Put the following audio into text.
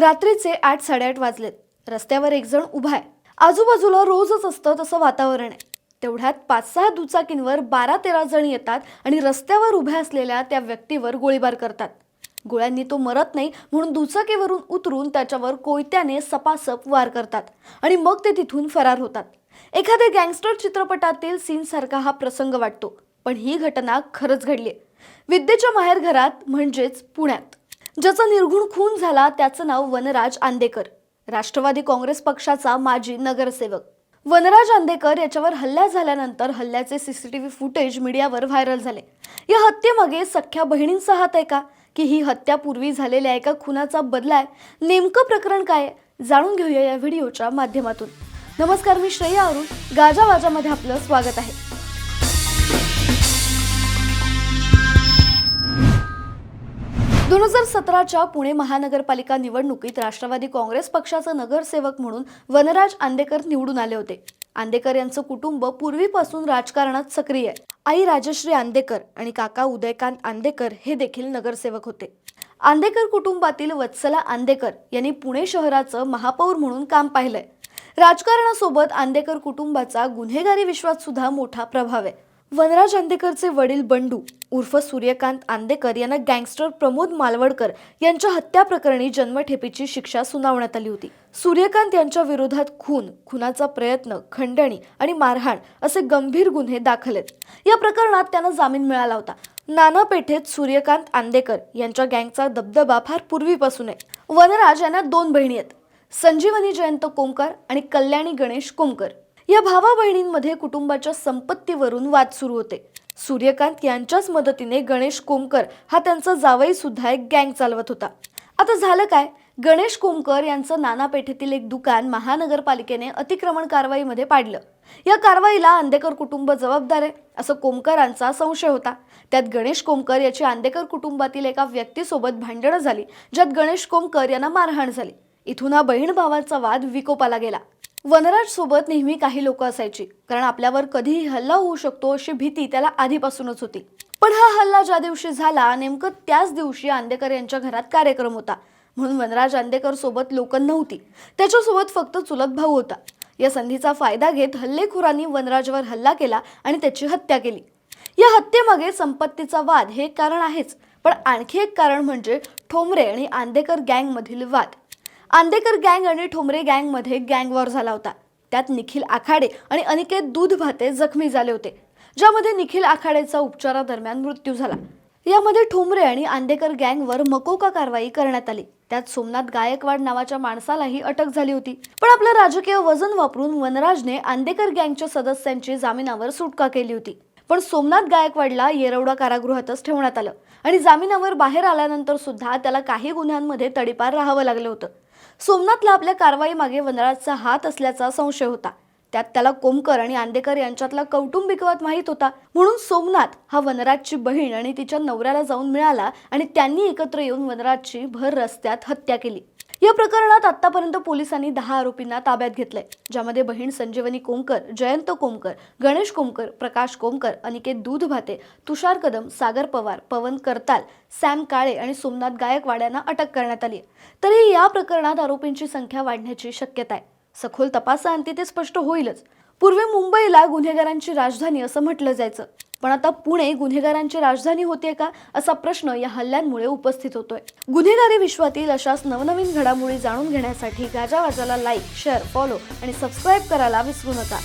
रात्रीचे आठ साडेआठ वाजलेत. रस्त्यावर एक जण उभा आहे. आजूबाजूला रोजच असतं तसं वातावरण आहे. तेवढ्यात पाच सहा दुचाकींवर बारा तेरा जण येतात आणि रस्त्यावर उभ्या असलेल्या त्या व्यक्तीवर गोळीबार करतात. गोळ्यांनी तो मरत नाही म्हणून दुचाकीवरून उतरून त्याच्यावर कोयत्याने सपासप वार करतात आणि मग ते तिथून फरार होतात. एखाद्या गँगस्टर चित्रपटातील सीनसारखा हा प्रसंग वाटतो पण ही घटना खरंच घडली विद्येच्या माहेर घरात म्हणजेच पुण्यात. ज्याचा निर्घुण खून झाला त्याचं नाव वनराज आंदेकर. राष्ट्रवादी काँग्रेस पक्षाचा माजी नगरसेवक. वनराज आंदेकर याच्यावर हल्ला झाल्यानंतर हल्ल्याचे सीसीटीव्ही फुटेज मीडियावर व्हायरल झाले. या हत्येमागे सख्ख्या बहिणींचा हात आहे का? की ही हत्यापूर्वी झालेल्या एका खुनाचा बदलाय नेमकं प्रकरण काय जाणून घेऊया या व्हिडिओच्या माध्यमातून. नमस्कार मी श्रेया अरुण. गाजावाजामध्ये आपलं स्वागत आहे. दोन हजार सतराच्या पुणे महानगरपालिका निवडणुकीत राष्ट्रवादी काँग्रेस पक्षाचा नगरसेवक म्हणून वनराज आंदेकर निवडून आले होते. आंदेकर यांचं कुटुंब पूर्वीपासून राजकारणात सक्रिय आहे. आई राजश्री आंदेकर आणि काका उदयकांत आंदेकर हे देखील नगरसेवक होते. आंदेकर कुटुंबातील वत्सला आंदेकर यांनी पुणे शहराचं महापौर म्हणून काम पाहिलंय. राजकारणासोबत आंदेकर कुटुंबाचा गुन्हेगारी विश्वात सुद्धा मोठा प्रभाव आहे. वनराज आंदेकरचे वडील बंडू उर्फ सूर्यकांत आंदेकर यांना गँगस्टर प्रमोद मालवडकर यांच्या हत्या प्रकरणी जन्मठेपेची शिक्षा सुनावण्यात आली होती. सूर्यकांत यांच्या विरोधात खून खुनाचा प्रयत्न खंडणी आणि मारहाण असे गंभीर गुन्हे दाखल आहेत. या प्रकरणात त्यांना जामीन मिळाला होता. नाना पेठेत सूर्यकांत आंदेकर यांच्या गँगचा दबदबा फार पूर्वीपासून आहे. वनराज यांना दोन बहिणी आहेत. संजीवनी जयंत कोमकर आणि कल्याणी गणेश कोमकर. या भावा बहिणींमध्ये कुटुंबाच्या संपत्तीवरून वाद सुरू होते. सूर्यकांत यांच्याच मदतीने गणेश कोमकर हा त्यांचा जावई सुद्धा एक गँग चालवत होता. आता झालं काय? गणेश कोमकर यांचं नाना पेठेतील एक दुकान महानगरपालिकेने अतिक्रमण कारवाईमध्ये पाडलं. या कारवाईला आंदेकर कुटुंब जबाबदार आहे असं कोमकरांचा संशय होता. त्यात गणेश कोमकर याची आंदेकर कुटुंबातील एका व्यक्तीसोबत भांडणं झाली ज्यात गणेश कोमकर यांना मारहाण झाली. इथून हा बहीण भावाचा वाद विकोपाला गेला. वनराज सोबत नेहमी काही लोक असायची कारण आपल्यावर कधीही हल्ला होऊ शकतो अशी भीती त्याला आधीपासूनच होती. पण हा हल्ला ज्या दिवशी झाला नेमकं त्याच दिवशी आंदेकर यांच्या घरात कार्यक्रम होता. म्हणून वनराज आंदेकर सोबत लोक नव्हती. त्याच्यासोबत फक्त चुलत भाऊ होता. या संधीचा फायदा घेत हल्लेखोरांनी वनराजवर हल्ला केला आणि त्याची हत्या केली. या हत्येमागे संपत्तीचा वाद हे कारण आहेच पण आणखी एक कारण म्हणजे ठोंबरे आणि आंदेकर गँगमधील वाद. आंदेकर गँग आणि ठोंबरे गँगमध्ये गँग वॉर झाला होता. त्यात निखिल आखाडे आणि अनिकेत दूध भाते जखमी झाले होते ज्यामध्ये निखिल आखाडेचा उपचारादरम्यान मृत्यू झाला. यामध्ये ठोंबरे आणि आंदेकर गँगवर मकोका कारवाई करण्यात आली. त्यात सोमनाथ गायकवाड नावाच्या माणसालाही अटक झाली होती. पण आपलं राजकीय वजन वापरून वनराजने आंदेकर गँगच्या सदस्यांची जामिनावर सुटका केली होती. पण सोमनाथ गायकवाडला येरवडा कारागृहातच ठेवण्यात आलं आणि जामिनावर बाहेर आल्यानंतर सुद्धा त्याला काही गुन्ह्यांमध्ये तडीपार राहावं लागलं होतं. सोमनाथला आपल्या कारवाईमागे वनराजचा हात असल्याचा संशय होता. त्यात त्याला कोमकर आणि आंदेकर यांच्यातला कौटुंबिक वाद माहीत होता. म्हणून सोमनाथ हा वनराजची बहीण आणि तिच्या नवऱ्याला जाऊन मिळाला आणि त्यांनी एकत्र येऊन वनराजची भर रस्त्यात हत्या केली. या प्रकरणात आतापर्यंत पोलिसांनी दहा आरोपींना ताब्यात घेतलंय ज्यामध्ये बहीण संजीवनी कोमकर जयंत कोमकर गणेश कोमकर प्रकाश कोमकर अनिकेत दूधभाते तुषार कदम सागर पवार पवन करताल सॅम काळे आणि सोमनाथ गायकवाड यांना अटक करण्यात आली तरी या प्रकरणात आरोपींची संख्या वाढण्याची शक्यता आहे. सखोल तपासाअंती ते स्पष्ट होईलच. पूर्वी मुंबईला गुन्हेगारांची राजधानी असं म्हटलं जायचं. पण आता पुणे गुन्हेगारांची राजधानी होते का असा प्रश्न या हल्ल्यांमुळे उपस्थित होतोय. गुन्हेगारी विश्वातील अशाच नवनवीन घडामोडी जाणून घेण्यासाठी गाजावाजाला लाईक शेअर फॉलो आणि सबस्क्राईब करायला विसरू नका.